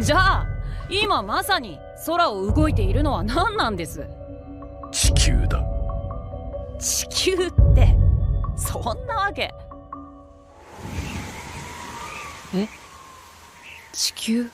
じゃあ今まさに空を動いているのは何なんです地球だ地球ってそんなわけえ地球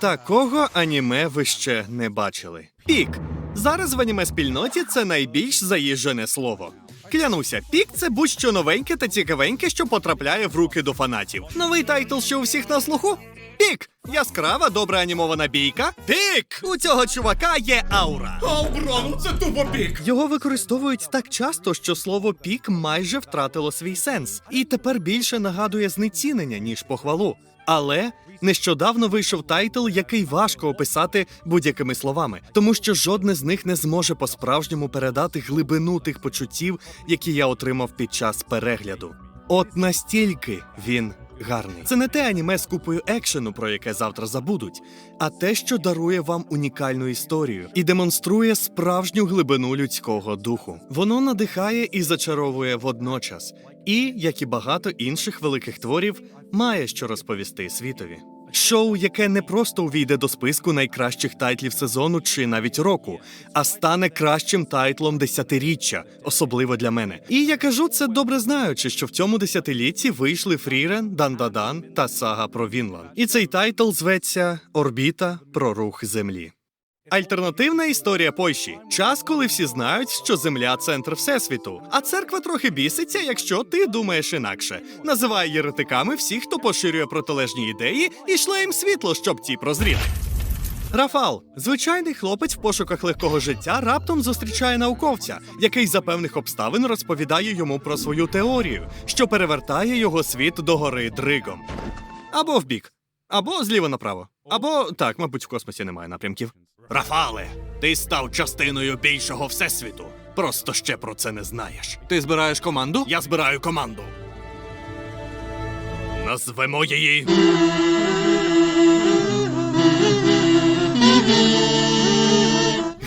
Такого аніме ви ще не бачили. Пік. Зараз в аніме спільноті це найбільш заїжджене слово. Клянуся, пік це будь-що новеньке та цікавеньке, що потрапляє в руки до фанатів. Новий тайтл, що у всіх на слуху? Пік! Яскрава, добре анімована бійка. Пік! У цього чувака є аура. Браво, це тупо пік! Його використовують так часто, що слово пік майже втратило свій сенс, і тепер більше нагадує знецінення, ніж похвалу. Але нещодавно вийшов тайтл, який важко описати будь-якими словами, тому що жодне з них не зможе по-справжньому передати глибину тих почуттів, які я отримав під час перегляду. От настільки він гарний. Це не те аніме з купою екшену, про яке завтра забудуть, а те, що дарує вам унікальну історію і демонструє справжню глибину людського духу. Воно надихає і зачаровує водночас, і, як і багато інших великих творів, має що розповісти світові. Шоу, яке не просто увійде до списку найкращих тайтлів сезону чи навіть року, а стане кращим тайтлом десятиріччя, особливо для мене. І я кажу це добре знаючи, що в цьому десятилітті вийшли Фрірен, Дандадан та Сага про Вінланд. І цей тайтл зветься Орбіта про рух Землі. Альтернативна історія Польщі час, коли всі знають, що Земля центр всесвіту. А церква трохи біситься, якщо ти думаєш інакше. Називає єретиками всіх, хто поширює протилежні ідеї, і шле їм світло, щоб ті прозріли. Рафал, звичайний хлопець в пошуках легкого життя, раптом зустрічає науковця, який за певних обставин розповідає йому про свою теорію, що перевертає його світ догори дригом. Або вбік, або зліва направо. Або так, мабуть, в космосі немає напрямків. Рафале, ти став частиною більшого всесвіту. Просто ще про це не знаєш. Ти збираєш команду? Я збираю команду. Назвемо її.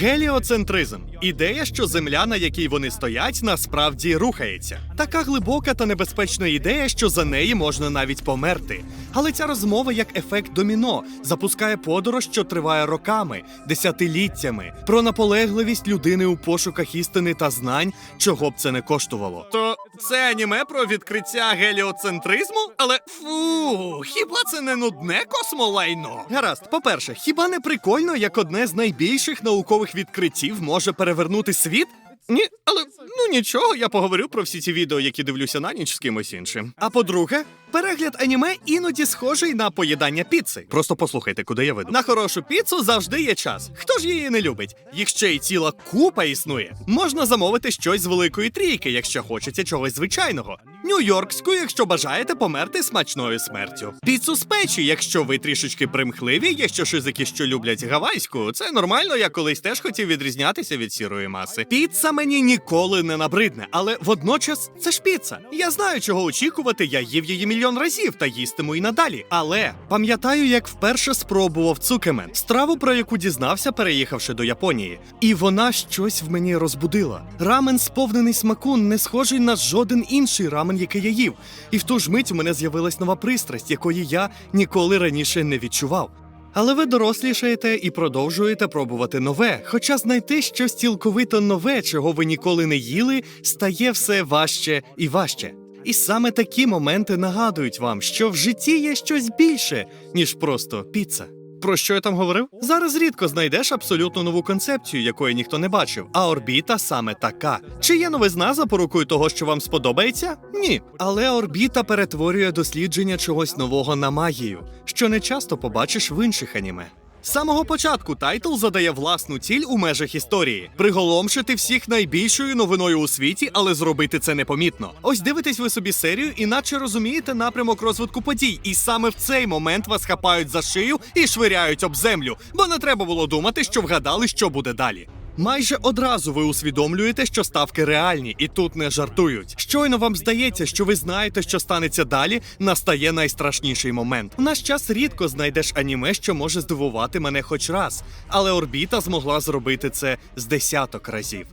Геліоцентризм ідея, що земля, на якій вони стоять, насправді рухається. Така глибока та небезпечна ідея, що за неї можна навіть померти. Але ця розмова як ефект доміно запускає подорож, що триває роками, десятиліттями, про наполегливість людини у пошуках істини та знань, чого б це не коштувало. То це аніме про відкриття геліоцентризму? Але фу, хіба це не нудне космолайно? Гаразд, по-перше, хіба не прикольно, як одне з найбільших наукових відкриттів може перевернути світ? Ні, але ну нічого, я поговорю про всі ці відео, які дивлюся на ніч з кимось іншим. А по-друге, перегляд аніме іноді схожий на поїдання піци. Просто послухайте, куди я веду. На хорошу піцу завжди є час. Хто ж її не любить? Їх ще й ціла купа існує. Можна замовити щось з великої трійки, якщо хочеться чогось звичайного. Нью-Йоркську, якщо бажаєте померти смачною смертю. Піцу з печі, якщо ви трішечки примхливі, є ще шизики, що люблять гавайську. Це нормально, я колись теж хотів відрізнятися від сірої маси. Піца мені ніколи не набридне, але водночас це ж піца. Я знаю, чого очікувати. Я їв її мільйон разів та їстиму і надалі. Але пам'ятаю, як вперше спробував цукемен, страву, про яку дізнався, переїхавши до Японії. І вона щось в мені розбудила. Рамен, сповнений смаку, не схожий на жоден інший рамен, який я їв. І в ту ж мить у мене з'явилась нова пристрасть, якої я ніколи раніше не відчував. Але ви дорослішаєте і продовжуєте пробувати нове. Хоча знайти щось цілковито нове, чого ви ніколи не їли, стає все важче і важче. І саме такі моменти нагадують вам, що в житті є щось більше, ніж просто піца. Про що я там говорив? Зараз рідко знайдеш абсолютно нову концепцію, якої ніхто не бачив. А орбіта саме така. Чи є новизна запорукою того, що вам сподобається? Ні. Але орбіта перетворює дослідження чогось нового на магію, що не часто побачиш в інших аніме. З самого початку тайтл задає власну ціль у межах історії приголомшити всіх найбільшою новиною у світі, але зробити це непомітно. Ось дивитесь ви собі серію, іначе розумієте напрямок розвитку подій, і саме в цей момент вас хапають за шию і швиряють об землю, бо не треба було думати, що вгадали, що буде далі. Майже одразу ви усвідомлюєте, що ставки реальні і тут не жартують. Щойно вам здається, що ви знаєте, що станеться далі, настає найстрашніший момент. В наш час рідко знайдеш аніме, що може здивувати мене хоч раз, але орбіта змогла зробити це з десяток разів.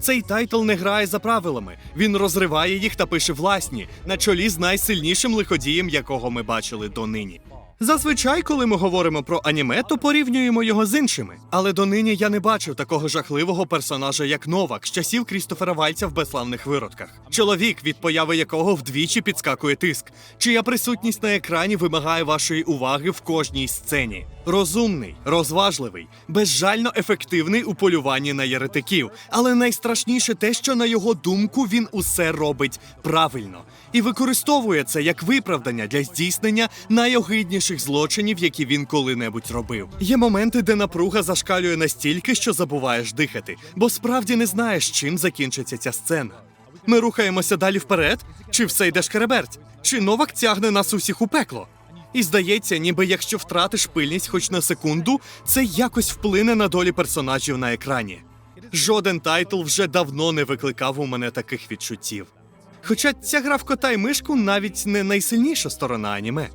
Цей тайтл не грає за правилами. Він розриває їх та пише власні на чолі з найсильнішим лиходієм, якого ми бачили донині. Зазвичай, коли ми говоримо про аніме, то порівнюємо його з іншими. Але донині я не бачив такого жахливого персонажа, як Новак, з часів Крістофера Вальця в безславних виродках. Чоловік, від появи якого вдвічі підскакує тиск, чия присутність на екрані вимагає вашої уваги в кожній сцені. Розумний, розважливий, безжально ефективний у полюванні на єретиків. Але найстрашніше те, що на його думку він усе робить правильно і використовує це як виправдання для здійснення найогидніших злочинів, які він коли-небудь робив. Є моменти, де напруга зашкалює настільки, що забуваєш дихати, бо справді не знаєш, чим закінчиться ця сцена. Ми рухаємося далі вперед, чи все йде шкереберть, чи новак тягне нас усіх у пекло. І здається, ніби якщо втратиш пильність хоч на секунду, це якось вплине на долі персонажів на екрані. Жоден тайтл вже давно не викликав у мене таких відчуттів. Хоча ця гра в кота й мишку навіть не найсильніша сторона аніме.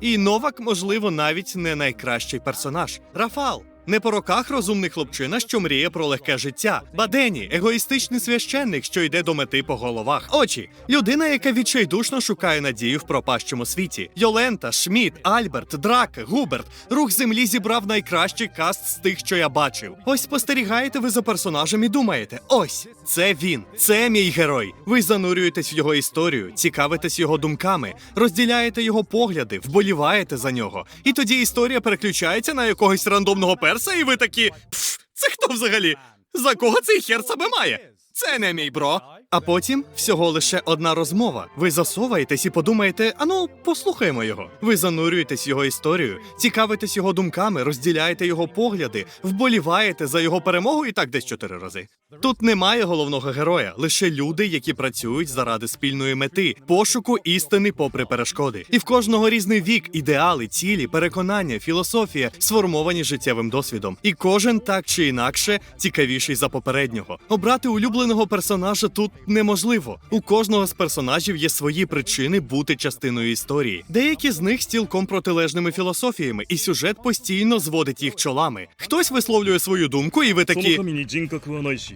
І Новак, можливо, навіть не найкращий персонаж. Рафал. Не по роках розумний хлопчина, що мріє про легке життя. Бадені егоїстичний священник, що йде до мети по головах. Очі людина, яка відчайдушно шукає надію в пропащому світі. Йолента, Шміт, Альберт, Драке, Губерт. Рух землі зібрав найкращий каст з тих, що я бачив. Ось спостерігаєте ви за персонажем і думаєте: ось це він, це мій герой. Ви занурюєтесь в його історію, цікавитесь його думками, розділяєте його погляди, вболіваєте за нього. І тоді історія переключається на якогось рандомного перса, і ви такі пф, це хто взагалі? За кого цей хер себе має? Це не мій бро. А потім всього лише одна розмова. Ви засоваєтесь і подумаєте, ану, послухаємо його. Ви занурюєтесь його історію, цікавитесь його думками, розділяєте його погляди, вболіваєте за його перемогу і так десь чотири рази. Тут немає головного героя, лише люди, які працюють заради спільної мети, пошуку істини попри перешкоди. І в кожного різний вік, ідеали, цілі, переконання, філософія сформовані життєвим досвідом. І кожен так чи інакше цікавіший за попереднього. Обрати улюбленого персонажа тут неможливо. У кожного з персонажів є свої причини бути частиною історії. Деякі з них з цілком протилежними філософіями, і сюжет постійно зводить їх чолами. Хтось висловлює свою думку, і ви такі.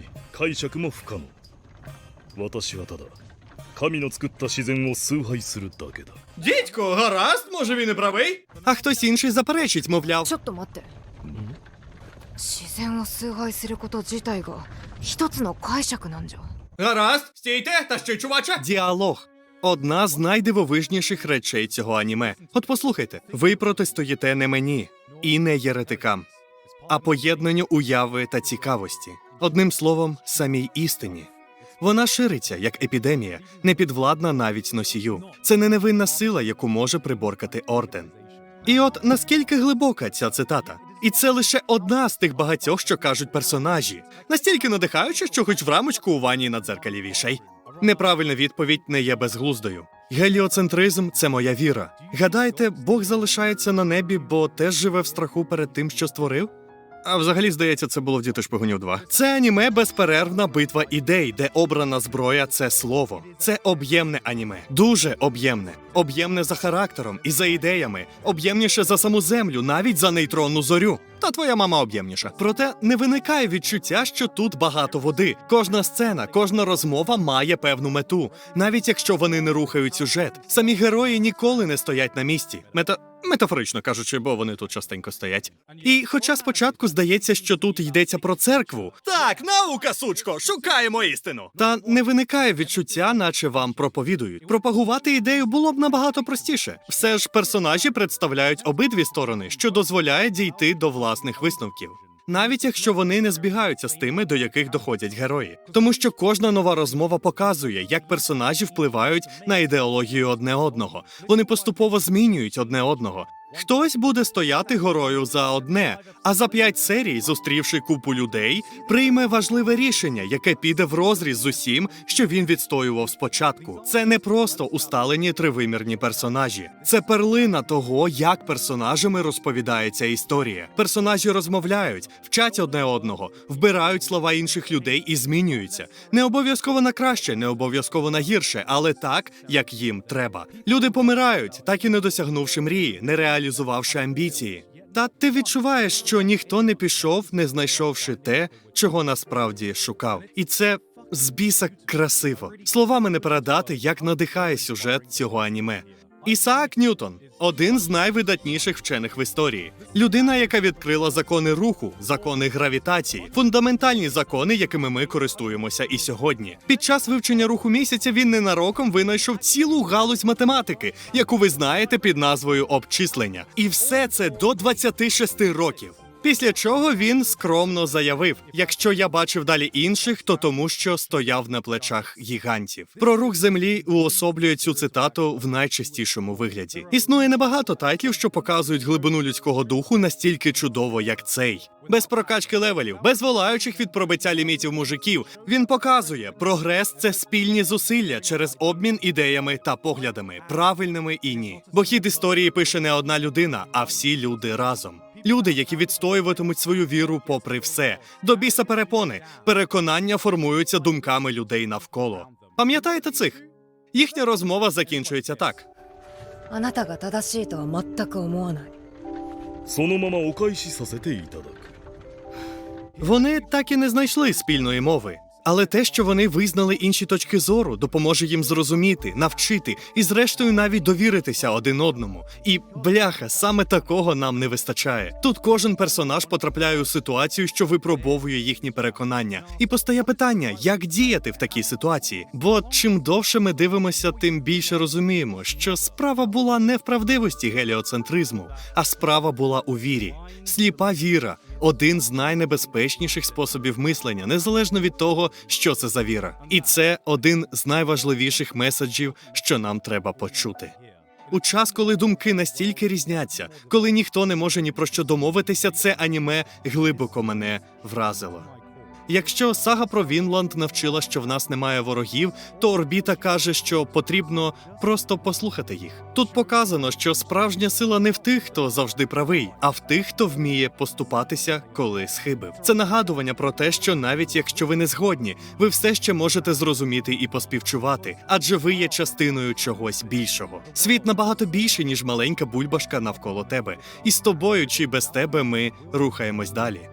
神に人格はないし解釈も不可能私はただ神の作った自然を崇拝するだけだ Дідько, гаразд, може він і правий? А хтось інший заперечить, мовляв. ちょっと待って自然を崇拝すること自体が一つの解釈なんじゃ Гаразд, стійте, та що, чувача? Діалог. Одна з найдивовижніших речей цього аніме. От послухайте, ви протистоїте не мені і не єретикам, а поєднанню уяви та цікавості. Одним словом, самій істині. Вона шириться як епідемія, не підвладна навіть носію. Це не невинна сила, яку може приборкати орден. І от наскільки глибока ця цитата? І це лише одна з тих багатьох, що кажуть персонажі, настільки надихаюча, що хоч в рамочку у ванні на дзеркалі вішай. Неправильна відповідь не є безглуздою. Геліоцентризм це моя віра. Гадаєте, Бог залишається на небі, бо теж живе в страху перед тим, що створив? А взагалі, здається, це було в «Діти шпигунів 2». Це аніме безперервна битва ідей, де обрана зброя це слово. Це об'ємне аніме, дуже об'ємне, об'ємне за характером і за ідеями, об'ємніше за саму землю, навіть за нейтронну зорю. Та твоя мама об'ємніша. Проте не виникає відчуття, що тут багато води. Кожна сцена, кожна розмова має певну мету, навіть якщо вони не рухають сюжет. Самі герої ніколи не стоять на місці. Мета метафорично кажучи, бо вони тут частенько стоять. І хоча спочатку здається, що тут йдеться про церкву. Так, наука, сучко, шукаємо істину. Та не виникає відчуття, наче вам проповідують. Пропагувати ідею було б набагато простіше. Все ж персонажі представляють обидві сторони, що дозволяє дійти до власних висновків. Навіть якщо вони не збігаються з тими, до яких доходять герої, тому що кожна нова розмова показує, як персонажі впливають на ідеологію одне одного. Вони поступово змінюють одне одного. Хтось буде стояти горою за одне, а за п'ять серій, зустрівши купу людей, прийме важливе рішення, яке піде в розріз з усім, що він відстоював спочатку. Це не просто усталені тривимірні персонажі, це перлина того, як персонажами розповідається історія. Персонажі розмовляють, вчать одне одного, вбирають слова інших людей і змінюються. Не обов'язково на краще, не обов'язково на гірше, але так, як їм треба. Люди помирають, так і не досягнувши мрії, не реалізувавши амбіції. Та ти відчуваєш, що ніхто не пішов, не знайшовши те, чого насправді шукав. І це з біса красиво. Словами не передати, як надихає сюжет цього аніме. Ісаак Ньютон один з найвидатніших вчених в історії. Людина, яка відкрила закони руху, закони гравітації, фундаментальні закони, якими ми користуємося і сьогодні. Під час вивчення руху місяця він ненароком винайшов цілу галузь математики, яку ви знаєте під назвою обчислення. І все це до 26 років. Після чого він скромно заявив: якщо я бачив далі інших, то тому, що стояв на плечах гігантів. Про рух землі уособлює цю цитату в найчастішому вигляді. Існує небагато тайтлів, що показують глибину людського духу настільки чудово, як цей. Без прокачки левелів, без волаючих від пробиття лімітів мужиків. Він показує, прогрес це спільні зусилля через обмін ідеями та поглядами, правильними і ні. Бо хід історії пише не одна людина, а всі люди разом. Люди, які відстоюватимуть свою віру попри все, до біса перепони, переконання формуються думками людей навколо. Пам'ятаєте цих? Їхня розмова закінчується так. あなたが正しいとは全く思わないそのままお返しさせていただく Вони так і не знайшли спільної мови. Але те, що вони визнали інші точки зору, допоможе їм зрозуміти, навчити і, зрештою, навіть довіритися один одному. І бляха, саме такого нам не вистачає. Тут кожен персонаж потрапляє у ситуацію, що випробовує їхні переконання, і постає питання, як діяти в такій ситуації. Бо чим довше ми дивимося, тим більше розуміємо, що справа була не в правдивості геліоцентризму, а справа була у вірі. Сліпа віра один з найнебезпечніших способів мислення, незалежно від того, що це за віра. І це один з найважливіших меседжів, що нам треба почути. У час, коли думки настільки різняться, коли ніхто не може ні про що домовитися, це аніме глибоко мене вразило. Якщо сага про Вінланд навчила, що в нас немає ворогів, то орбіта каже, що потрібно просто послухати їх. Тут показано, що справжня сила не в тих, хто завжди правий, а в тих, хто вміє поступатися, коли схибив. Це нагадування про те, що навіть якщо ви не згодні, ви все ще можете зрозуміти і поспівчувати, адже ви є частиною чогось більшого. Світ набагато більший, ніж маленька бульбашка навколо тебе, і з тобою чи без тебе ми рухаємось далі.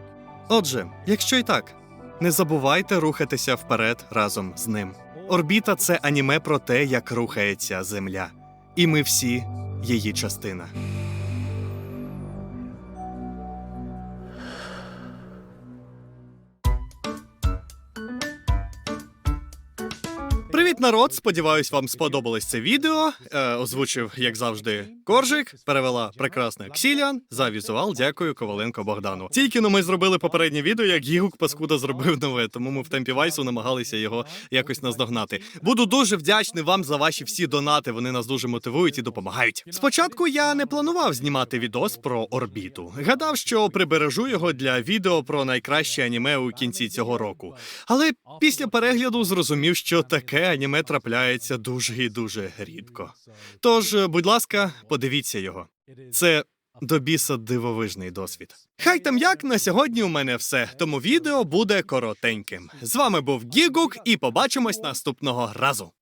Отже, якщо і так, не забувайте рухатися вперед разом з ним. Орбіта це аніме про те, як рухається Земля. І ми всі її частина. Привіт, народ! Сподіваюсь, вам сподобалось це відео. Е, озвучив, як завжди, Коржик, перевела прекрасна Ксіліан. За візуал дякую Коваленко Богдану. Тільки но ми зробили попереднє відео, як Гігук Паскуда зробив нове, тому ми в темпі вайсу намагалися його якось наздогнати. Буду дуже вдячний вам за ваші всі донати. Вони нас дуже мотивують і допомагають. Спочатку я не планував знімати відос про орбіту. Гадав, що прибережу його для відео про найкраще аніме у кінці цього року. Але після перегляду зрозумів, що таке аніме трапляється дуже і дуже рідко. Тож, будь ласка, подивіться його. Це до біса дивовижний досвід. Хай там як на сьогодні у мене все, тому відео буде коротеньким. З вами був Гігук, і побачимось наступного разу.